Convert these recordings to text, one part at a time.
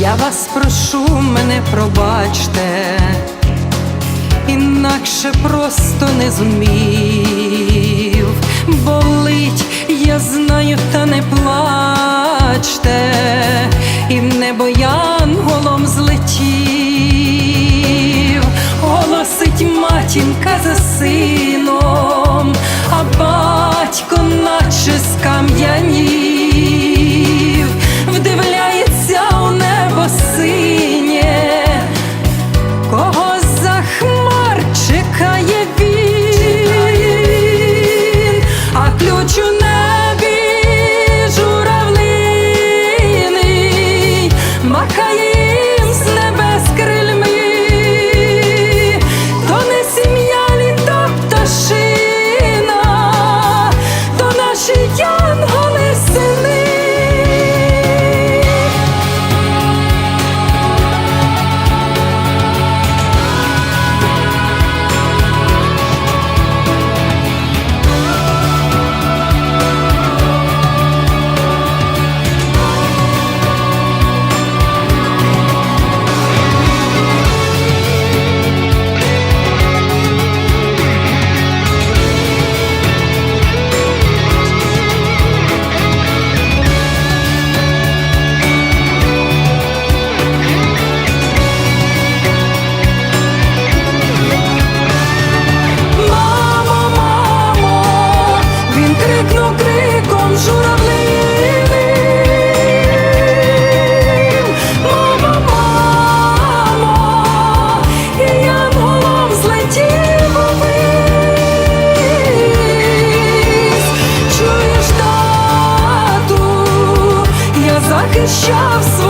Я вас прошу, мене пробачте, інакше просто не зумів, болить, він крикнув криком журавлиним. Мамо, і янголом злетів увись. Чуєш, тату, я захищав свою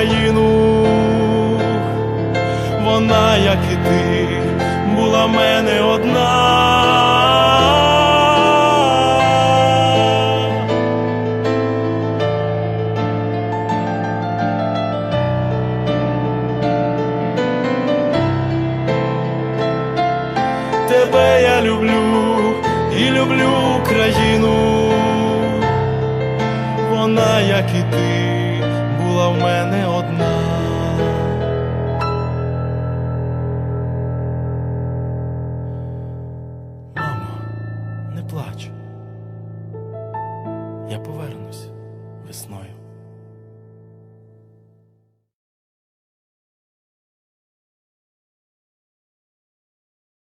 Україну. Вона, як і ти, була мене одна. Тебе я люблю і люблю Україну. Вона, як і ти, була в мене одна. Мамо, не плач. Я повернусь весною.